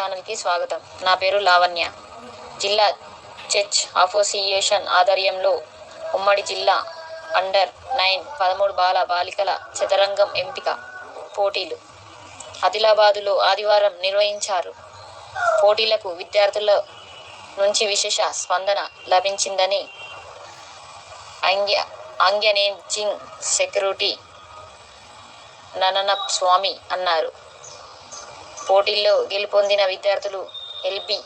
ఛానల్కి స్వాగతం. నా పేరు లావణ్య. జిల్లా చర్చ్ అసోసియేషన్ ఆధ్వర్యంలో ఉమ్మడి జిల్లా అండర్ నైన్ పదమూడు బాల బాలికల చదరంగం ఎంపిక పోటీలు. ఆదిలాబాదులో ఆదివారం నిర్వహించారు. పోటీలకు విద్యార్థుల నుంచి విశేష స్పందన లభించిందని అంగ్య ఆంగ్యనేజింగ్ సెక్యూరిటీ నననప్ స్వామి అన్నారు. పోటీల్లో గెలుపొందిన విద్యార్థులు ఎల్బి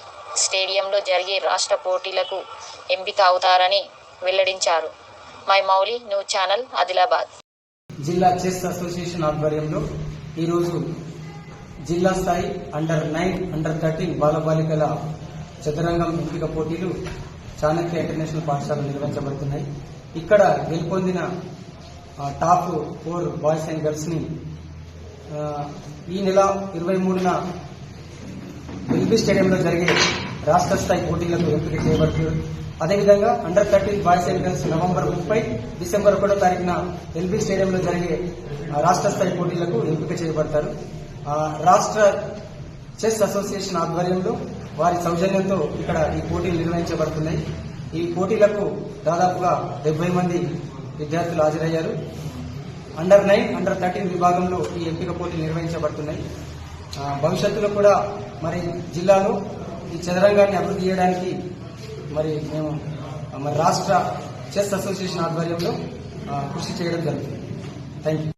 స్టేడియంలో జరిగే రాష్ట్ర పోటీలకు ఎంపిక అవుతారని వెల్లడించారు. My Mouli news channel Adilabad. జిల్లా చెస్ అసోసియేషన్ ఆధ్వర్యంలో ఈరోజు జిల్లా స్థాయి అండర్ నైన్ అండర్ థర్టీన్ బాలబాలికల చదరంగం ఎంపిక పోటీలు చాణక్య ఇంటర్నేషనల్ పాఠశాల నిర్వహించబడుతున్నాయి. ఇక్కడ గెలుపొందిన టాప్ ఫోర్ బాయ్స్ అండ్ గర్ల్స్ని ఈ నెల ఇరవై మూడున ఎల్బీ స్టేడియంలో జరిగే రాష్ట్ర స్థాయి పోటీలకు ఎంపిక చేయబడుతుంది. అదేవిధంగా under thirteen boys and girls November ముప్పై డిసెంబర్ ఒకటో తారీఖున ఎల్బీ స్టేడియంలో జరిగే రాష్ట్ర స్థాయి పోటీలకు ఎంపిక చేయబడతారు. రాష్ట్ర చెస్ అసోసియేషన్ ఆధ్వర్యంలో వారి సౌజన్యంతో ఇక్కడ ఈ పోటీలు నిర్వహించబడుతున్నాయి. ఈ పోటీలకు దాదాపుగా డెబ్బై మంది విద్యార్థులు హాజరయ్యారు. అండర్ నైన్ అండర్ థర్టీన్ విభాగంలో ఈ ఎంపిక పోటీలు నిర్వహించబడుతున్నాయి. భవిష్యత్తులో కూడా మరి జిల్లాలో ఈ చదరంగాన్ని అభివృద్ధి చేయడానికి మరి మేము మరి రాష్ట్ర చెస్ అసోసియేషన్ ఆధ్వర్యంలో కృషి చేయడం జరుగుతుంది. Thank you